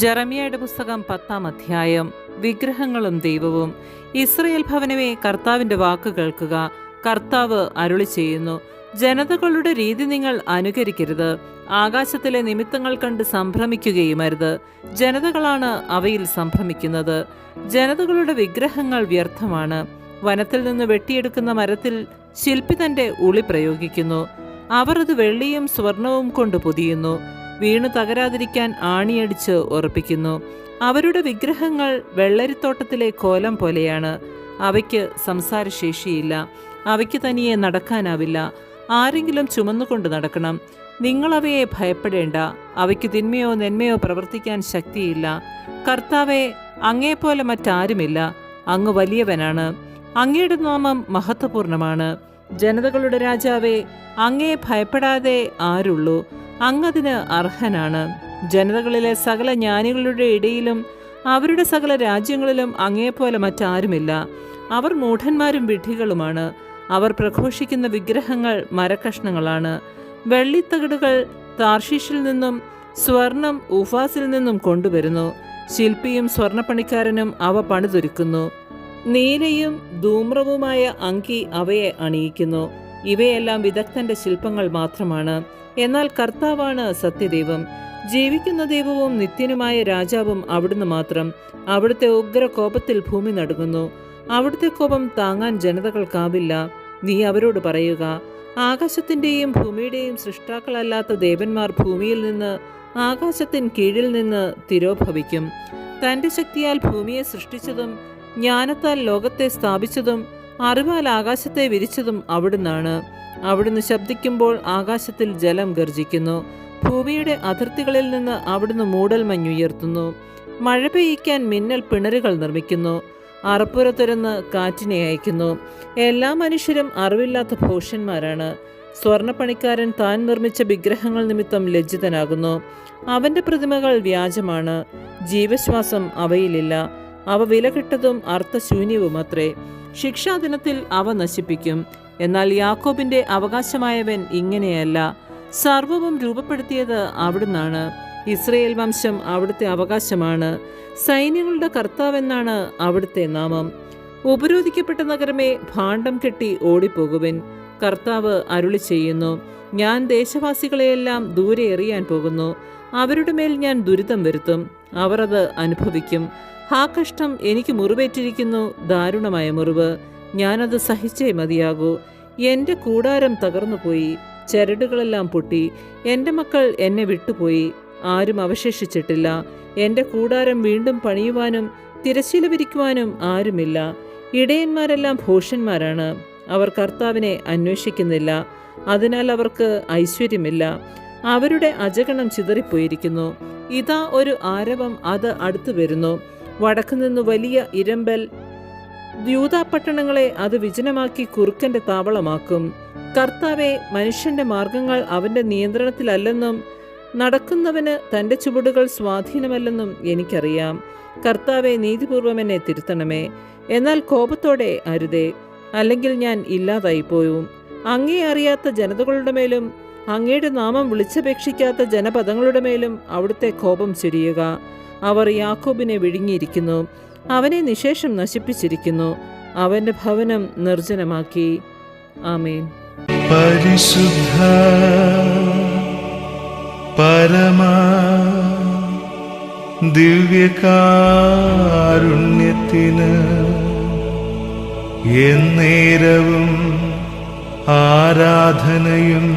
ജെറമിയയുടെ പുസ്തകം പത്താം അധ്യായം. വിഗ്രഹങ്ങളും ദൈവവും. ഇസ്രയേൽ ഭവനമേ കർത്താവിന്റെ വാക്ക് കേൾക്കുക. കർത്താവ് അരുളി ചെയ്യുന്നു. ജനതകളുടെ രീതി നിങ്ങൾ അനുകരിക്കരുത്. ആകാശത്തിലെ നിമിത്തങ്ങൾ കണ്ട് സംഭ്രമിക്കുകയുമരുത്. ജനതകളാണ് അവയിൽ സംഭ്രമിക്കുന്നത്. ജനതകളുടെ വിഗ്രഹങ്ങൾ വ്യർത്ഥമാണ്. വനത്തിൽ നിന്ന് വെട്ടിയെടുക്കുന്ന മരത്തിൽ ശില്പി തന്റെ ഉളി പ്രയോഗിക്കുന്നു. അവർ അത് വെള്ളിയും സ്വർണവും കൊണ്ട് പൊതിയുന്നു. വീണു തകരാതിരിക്കാൻ ആണിയടിച്ച് ഉറപ്പിക്കുന്നു. അവരുടെ വിഗ്രഹങ്ങൾ വെള്ളരിത്തോട്ടത്തിലെ കോലം പോലെയാണ്. അവയ്ക്ക് സംസാരശേഷിയില്ല. അവയ്ക്ക് തനിയെ നടക്കാനാവില്ല. ആരെങ്കിലും ചുമന്നുകൊണ്ട് നടക്കണം. നിങ്ങളവയെ ഭയപ്പെടേണ്ട. അവയ്ക്ക് തിന്മയോ നന്മയോ പ്രവർത്തിക്കാൻ ശക്തിയില്ല. കർത്താവെ അങ്ങേപ്പോലെ മറ്റാരുമില്ല. അങ്ങ് വലിയവനാണ്. അങ്ങയുടെ നാമം മഹത്വപൂർണമാണ്. ജനതകളുടെ രാജാവേ അങ്ങയെ ഭയപ്പെടാതെ ആരുള്ളൂ. അങ്ങതിന് അർഹനാണ്. ജനതകളിലെ സകല ജ്ഞാനികളുടെ ഇടയിലും അവരുടെ സകല രാജ്യങ്ങളിലും അങ്ങേപ്പോലെ മറ്റാരുമില്ല. അവർ മൂഢന്മാരും വിഡ്ഢികളുമാണ്. അവർ പ്രഘോഷിക്കുന്ന വിഗ്രഹങ്ങൾ മരക്കഷ്ണങ്ങളാണ്. വെള്ളിത്തകിടുകൾ താർഷീഷിൽ നിന്നും സ്വർണം ഉഫാസിൽ നിന്നും കൊണ്ടുവരുന്നു. ശില്പിയും സ്വർണപ്പണിക്കാരനും അവ പണിതൊരുക്കുന്നു. നീലയും ധൂമ്രവുമായ അങ്കി അവയെ അണിയിക്കുന്നു. ഇവയെല്ലാം വിദഗ്ധന്റെ ശില്പങ്ങൾ മാത്രമാണ്. എന്നാൽ കർത്താവാണ് സത്യദൈവം. ജീവിക്കുന്ന ദൈവവും നിത്യനുമായ രാജാവും അവിടുന്ന് മാത്രം. അവിടുത്തെ ഉഗ്ര കോപത്തിൽ ഭൂമി നടുങ്ങുന്നു. അവിടുത്തെ കോപം താങ്ങാൻ ജനതകൾക്കാവില്ല നീ അവരോട് പറയുക ആകാശത്തിന്റെയും ഭൂമിയുടെയും സൃഷ്ടാക്കളല്ലാത്ത ദേവന്മാർ ഭൂമിയിൽ നിന്ന് ആകാശത്തിൻ കീഴിൽ നിന്ന് തിരോഭവിക്കും. തന്റെ ശക്തിയാൽ ഭൂമിയെ സൃഷ്ടിച്ചതും ജ്ഞാനത്താൽ ലോകത്തെ സ്ഥാപിച്ചതും അറിവാൽ ആകാശത്തെ വിരിച്ചതും അവിടുന്നാണ്. അവിടുന്ന് ശബ്ദിക്കുമ്പോൾ ആകാശത്തിൽ ജലം ഗർജിക്കുന്നു. ഭൂമിയുടെ അതിർത്തികളിൽ നിന്ന് അവിടുന്ന് മൂടൽ മഞ്ഞുയർത്തുന്നു മഴ പെയ്യിക്കാൻ മിന്നൽ പിണറുകൾ നിർമ്മിക്കുന്നു. അറപ്പുര കാറ്റിനെ അയക്കുന്നു. എല്ലാ മനുഷ്യരും അറിവില്ലാത്ത ഭോഷന്മാരാണ്. സ്വർണപ്പണിക്കാരൻ താൻ നിർമ്മിച്ച വിഗ്രഹങ്ങൾ നിമിത്തം ലജ്ജിതനാകുന്നു. അവന്റെ പ്രതിമകൾ വ്യാജമാണ്. ജീവശ്വാസം അവയിലില്ല. അവ വില കിട്ടതും അർത്ഥശൂന്യവുമത്രേ. ശിക്ഷാദിനത്തിൽ അവ നശിപ്പിക്കും. എന്നാൽ യാക്കോബിന്റെ അവകാശമായവൻ ഇങ്ങനെയല്ല. സർവവും രൂപപ്പെടുത്തിയത് അവിടുന്നാണ്. ഇസ്രയേൽ വംശം അവിടുത്തെ അവകാശമാണ്. സൈന്യങ്ങളുടെ കർത്താവെന്നാണ് അവിടുത്തെ നാമം. ഉപരോധിക്കപ്പെട്ട നഗരമേ ഭാണ്ഡം കെട്ടി ഓടിപ്പോകുവിൻ. കർത്താവ് അരുളി ചെയ്യുന്നു ഞാൻ ദേശവാസികളെയെല്ലാം ദൂരെ എറിയാൻ പോകുന്നു. അവരുടെ മേൽ ഞാൻ ദുരിതം വരുത്തും. അവർ അത് അനുഭവിക്കും. ഹാ കഷ്ടം എനിക്ക് മുറിവേറ്റിരിക്കുന്നു. ദാരുണമായ മുറിവ്. ഞാനത് സഹിച്ചേ മതിയാകൂ. എന്റെ കൂടാരം തകർന്നുപോയി. ചരടുകളെല്ലാം പൊട്ടി. എന്റെ മക്കൾ എന്നെ വിട്ടുപോയി. ആരും അവശേഷിച്ചിട്ടില്ല. എന്റെ കൂടാരം വീണ്ടും പണിയുവാനും തിരശ്ശീല വിരിക്കുവാനും ആരുമില്ല. ഇടയന്മാരെല്ലാം ഭൂഷന്മാരാണ്. അവർ കർത്താവിനെ അന്വേഷിക്കുന്നില്ല. അതിനാൽ അവർക്ക് ഐശ്വര്യമില്ല. അവരുടെ അജഗണം ചിതറിപ്പോയിരിക്കുന്നു. ഇതാ ഒരു ആരവം. അത് അടുത്തു വരുന്നു വടക്കുനിന്ന് വലിയ ഇരമ്പൽ ദ്യൂതാപട്ടണങ്ങളെ അത് വിജനമാക്കി കുറുക്കന്റെ താവളമാക്കും. കർത്താവെ മനുഷ്യന്റെ മാർഗങ്ങൾ അവന്റെ നിയന്ത്രണത്തിലല്ലെന്നും നടക്കുന്നവന് തന്റെ ചുവടുകൾ സ്വാധീനമല്ലെന്നും എനിക്കറിയാം. കർത്താവെ നീതിപൂർവം എന്നെ തിരുത്തണമേ. എന്നാൽ കോപത്തോടെ അരുതേ. അല്ലെങ്കിൽ ഞാൻ ഇല്ലാതായി പോയും അങ്ങേ അറിയാത്ത ജനതകളുടെ മേലും അങ്ങയുടെ നാമം വിളിച്ചപേക്ഷിക്കാത്ത ജനപദങ്ങളുടെ മേലും അവിടുത്തെ കോപം ചൊരിയുക. അവർ യാക്കോബിനെ വിഴുങ്ങിയിരിക്കുന്നു. അവനെ നിശേഷം നശിപ്പിച്ചിരിക്കുന്നു. അവന്റെ ഭവനം നിർജനമാക്കി. ആമേൻ. പരിശുദ്ധ പരമാ ദിവ്യകാരുണ്യത്തിന് എന്നേരവും ആരാധനയും